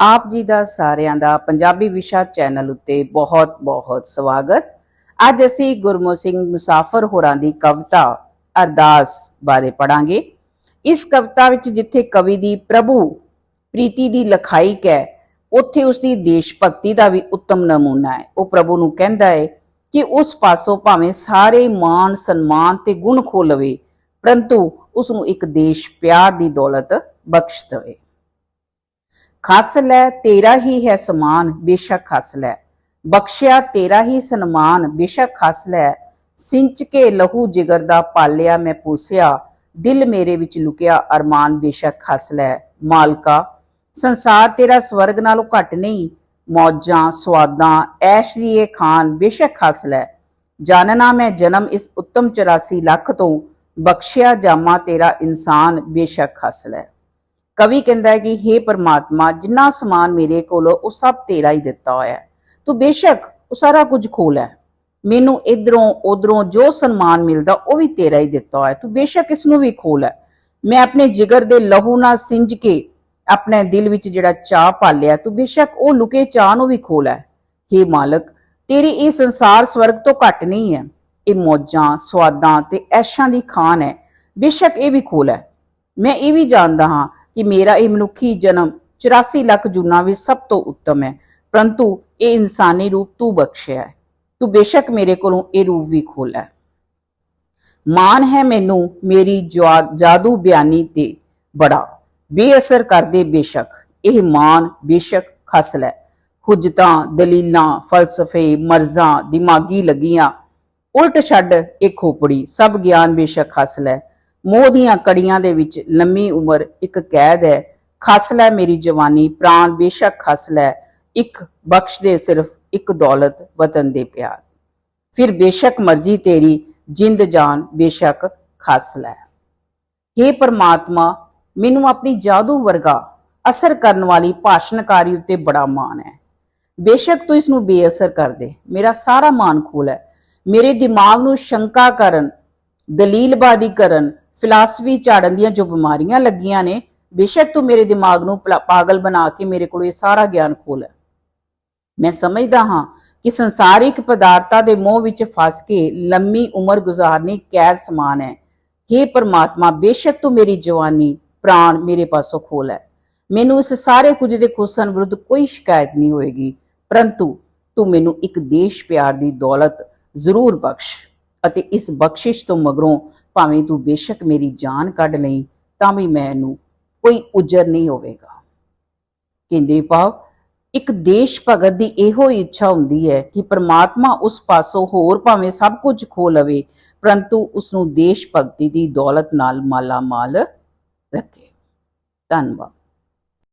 ਆਪ ਜੀ ਦਾ ਸਾਰਿਆਂ ਦਾ ਪੰਜਾਬੀ ਵਿਸ਼ਾ ਚੈਨਲ ਉੱਤੇ ਬਹੁਤ-ਬਹੁਤ ਸਵਾਗਤ। ਅੱਜ ਅਸੀਂ ਗੁਰਮੁਖ ਸਿੰਘ ਮੁਸਾਫਰ ਹੋਰਾਂ ਦੀ ਕਵਿਤਾ ਅਰਦਾਸ ਬਾਰੇ ਪੜਾਂਗੇ ਇਸ ਕਵਿਤਾ ਵਿੱਚ ਜਿੱਥੇ ਕਵੀ ਦੀ ਪ੍ਰਭੂ ਪ੍ਰੀਤੀ ਦੀ ਲਖਾਈਕ ਹੈ, ਉੱਥੇ ਉਸ ਦੀ ਦੇਸ਼ ਭਗਤੀ ਦਾ ਵੀ ਉੱਤਮ ਨਮੂਨਾ ਹੈ। ਉਹ ਪ੍ਰਭੂ ਨੂੰ ਕਹਿੰਦਾ ਹੈ ਕਿ ਉਸ ਪਾਸੋਂ ਭਾਵੇਂ ਸਾਰੇ ਮਾਣ, ਸਨਮਾਨ ਤੇ ਗੁਣ ਖੋ ਲਵੇ, ਪਰੰਤੂ ਉਸ ਨੂੰ ਇੱਕ ਦੇਸ਼ ਪਿਆਰ ਦੀ ਦੌਲਤ ਬਖਸ਼ ਦੇਵੇ। ਖਸ ਲੈ, ਤੇਰਾ ਹੀ ਹੈ ਸਮਾਨ, ਬੇਸ਼ੱਕ ਖਸ ਲੈ। ਬਖਸ਼ਿਆ, ਤੇਰਾ ਹੀ ਸਨਮਾਨ, ਬੇਸ਼ੱਕ ਖਸ ਲੈ। ਸਿੰਚ ਕੇ ਲਹੂ ਜਿਗਰ ਦਾ ਪਾਲਿਆ ਮੈਂ ਪੂਸਿਆ, ਦਿਲ ਮੇਰੇ ਵਿੱਚ ਲੁਕਿਆ, ਅਰਮਾਨ ਬੇਸ਼ੱਕ ਖਸ ਲੈ। ਮਾਲਕਾ, ਸੰਸਾਰ ਤੇਰਾ ਸਵਰਗ ਨਾਲੋਂ ਘੱਟ ਨਹੀਂ, ਮੌਜਾਂ, ਸਵਾਦਾਂ, ਐਸ਼ ਦੀ ਇਹ ਖਾਨ ਬੇਸ਼ੱਕ ਖਸ ਲੈ। ਜਾਣਨਾ ਮੈਂ ਜਨਮ ਇਸ ਉੱਤਮ 84 ਲੱਖ ਤੋਂ, ਬਖਸ਼ਿਆ ਜਾਮਾ ਤੇਰਾ ਇਨਸਾਨ ਬੇਸ਼ੱਕ ਖਸ ਲੈ। ਕਵੀ ਕਹਿੰਦਾ ਹੈ ਕਿ हे ਪਰਮਾਤਮਾ, ਜਿੰਨਾ ਸਮਾਨ ਮੇਰੇ ਕੋਲ, ਉਹ ਸਭ ਤੇਰਾ ਹੀ ਦਿੱਤਾ ਹੋਇਆ ਹੈ। ਤੂੰ ਬੇਸ਼ੱਕ ਉਹ ਸਾਰਾ ਕੁਝ ਖੋਲ ਹੈ ਮੈਨੂੰ ਇਧਰੋਂ, ਉਧਰੋਂ ਜੋ ਸਨਮਾਨ ਮਿਲਦਾ, ਉਹ ਵੀ ਤੇਰਾ ਹੀ ਦਿੱਤਾ ਹੋਇਆ ਤੂੰ ਬੇਸ਼ੱਕ ਇਸ ਨੂੰ ਵੀ ਖੋਲ ਹੈ ਮੈਂ ਆਪਣੇ ਜਿਗਰ ਦੇ ਲਹੂ ਨਾਲ ਸਿੰਜ ਕੇ ਆਪਣੇ ਦਿਲ ਵਿੱਚ ਜਿਹੜਾ ਚਾਹ ਪਾਲਿਆ, ਤੂੰ ਬੇਸ਼ੱਕ ਉਹ ਲੁਕੇ ਚਾਹ ਨੂੰ ਵੀ ਖੋਲ ਹੈ हे ਮਾਲਕ, ਤੇਰੀ ਇਹ ਸੰਸਾਰ ਸਵਰਗ ਤੋਂ ਘੱਟ ਨਹੀਂ ਹੈ। ਇਹ ਮੌਜਾਂ, ਸਵਾਦਾਂ ਤੇ ਐਸ਼ਾਂ ਦੀ ਖਾਨ ਹੈ। ਬੇਸ਼ੱਕ ਇਹ ਵੀ ਖੋਲ ਹੈ ਮੈਂ ਇਹ ਵੀ ਜਾਣਦਾ ਹਾਂ ਕਿ ਮੇਰਾ ਇਹ ਮਨੁੱਖੀ ਜਨਮ 84 ਲੱਖ ਜੂਨਾਂ ਵਿੱਚ ਸਭ ਤੋਂ ਉੱਤਮ ਹੈ। ਪਰੰਤੂ ਇਹ ਇਨਸਾਨੀ ਰੂਪ ਤੂੰ ਬਖਸ਼ਿਆ ਹੈ। ਤੂੰ ਬੇਸ਼ੱਕ ਮੇਰੇ ਕੋਲੋਂ ਇਹ ਰੂਪ ਵੀ ਖੋਲਾ ਹੈ। ਮਾਨ ਹੈ ਮੈਨੂੰ ਮੇਰੀ ਜਵਾ- ਜਾਦੂ ਬਿਆਨੀ ਤੇ ਬੜਾ। ਬੇਅਸਰ ਕਰਦੇ ਬੇਸ਼ੱਕ। ਇਹ ਮਾਨ ਬੇਸ਼ੱਕ ਖਸ ਲੈ। ਹੁਜਤਾਂ, ਦਲੀਲਾਂ, ਫਲਸਫੇ, ਮਰਜ਼ਾਂ, ਦਿਮਾਗੀ ਲੱਗੀਆਂ। ਉਲਟ ਛੱਡ ਇਹ ਖੋਪੜੀ ਸਭ ਗਿਆਨ ਬੇਸ਼ੱਕ ਖਸ ਲੈ। ਮੋਹ ਦੀਆਂ ਕੜੀਆਂ ਦੇ ਵਿੱਚ ਲੰਮੀ ਉਮਰ ਇੱਕ ਕੈਦ ਹੈ। ਖੱਸ ਲੈ ਮੇਰੀ ਜਵਾਨੀ, ਪ੍ਰਾਣ ਬੇਸ਼ੱਕ ਖੱਸ ਲੈ। ਇੱਕ ਬਖਸ਼ ਦੇ ਸਿਰਫ ਇੱਕ ਦੌਲਤ, ਵਤਨ ਦੇ ਪਿਆਰ। ਫਿਰ ਬੇਸ਼ੱਕ ਮਰਜ਼ੀ ਤੇਰੀ, ਜਿੰਦ ਜਾਨ ਬੇਸ਼ੱਕ ਖੱਸ ਲੈ। हे ਪਰਮਾਤਮਾ, ਮੈਨੂੰ ਆਪਣੀ ਜਾਦੂ ਵਰਗਾ ਅਸਰ ਕਰਨ ਵਾਲੀ ਭਾਸ਼ਣਕਾਰੀ ਉੱਤੇ ਬੜਾ ਮਾਣ ਹੈ। ਬੇਸ਼ੱਕ ਤੂੰ ਇਸ ਨੂੰ ਬੇਅਸਰ ਕਰ ਦੇ। ਮੇਰਾ ਸਾਰਾ ਮਾਨ ਖੋਲ ਹੈ। ਮੇਰੇ ਦਿਮਾਗ ਨੂੰ ਸ਼ੰਕਾ ਕਰਨ, ਦਲੀਲਬਾਜ਼ੀ ਕਰਨ ਫਿਲਾਸਫੀ ਝਾੜਨ ਦੀਆਂ ਜੋ ਬਿਮਾਰੀਆਂ ਲੱਗੀਆਂ ਨੇ, ਬੇਸ਼ੱਕ ਤੂੰ ਮੇਰੇ ਦਿਮਾਗ ਨੂੰ ਪਾਗਲ ਬਣਾ ਕੇ ਮੇਰੇ ਕੋਲ ਇਹ ਸਾਰਾ ਗਿਆਨ ਖੋਲ। ਹੈ ਮੈਂ ਸਮਝਦਾ ਹਾਂ ਕਿ ਸੰਸਾਰਿਕ ਪਦਾਰਥਾਂ ਦੇ ਮੋਹ ਵਿੱਚ ਫਸ ਕੇ ਲੰਮੀ ਉਮਰ ਗੁਜ਼ਾਰਨੀ ਕੈਦ ਸਮਾਨ ਹੈ। हे ਪਰਮਾਤਮਾ, ਬੇਸ਼ੱਕ ਤੂੰ ਮੇਰੀ ਜਵਾਨੀ, ਪ੍ਰਾਣ ਮੇਰੇ ਪਾਸੋਂ ਖੋਲ ਹੈ। ਮੈਨੂੰ ਇਸ ਸਾਰੇ ਕੁਝ ਦੇ ਖੁਸਨ ਵਿਰੁੱਧ ਕੋਈ ਸ਼ਿਕਾਇਤ ਨਹੀਂ ਹੋਏਗੀ। ਪਰੰਤੂ ਤੂੰ ਮੈਨੂੰ ਇੱਕ ਦੇਸ਼ ਪਿਆਰ ਦੀ ਦੌਲਤ ਜ਼ਰੂਰ ਬਖਸ਼ ਅਤੇ ਇਸ ਬਖਸ਼ਿਸ਼ ਤੋਂ ਮਗਰੋਂ ਭਾਵੇਂ ਤੂੰ ਬੇਸ਼ੱਕ ਮੇਰੀ ਜਾਨ ਕੱਢ ਲਈ, ਤਾਂ ਵੀ ਮੈਨੂੰ ਕੋਈ ਉਜਰ ਨਹੀਂ ਹੋਵੇਗਾ। ਕੇਂਦਰੀ ਭਾਵ, ਇੱਕ ਦੇਸ਼ ਭਗਤ ਦੀ ਇਹੋ ਹੀ ਇੱਛਾ ਹੁੰਦੀ ਹੈ ਕਿ ਪ੍ਰਮਾਤਮਾ ਉਸ ਪਾਸੋਂ ਹੋਰ ਭਾਵੇਂ ਸਭ ਕੁਝ ਖੋ ਲਵੇ, ਪਰੰਤੂ ਉਸ ਨੂੰ ਦੇਸ਼ ਭਗਤੀ ਦੀ ਦੌਲਤ ਨਾਲ ਮਾਲਾ ਮਾਲ ਰੱਖੇ। ਧੰਨਵਾਦ।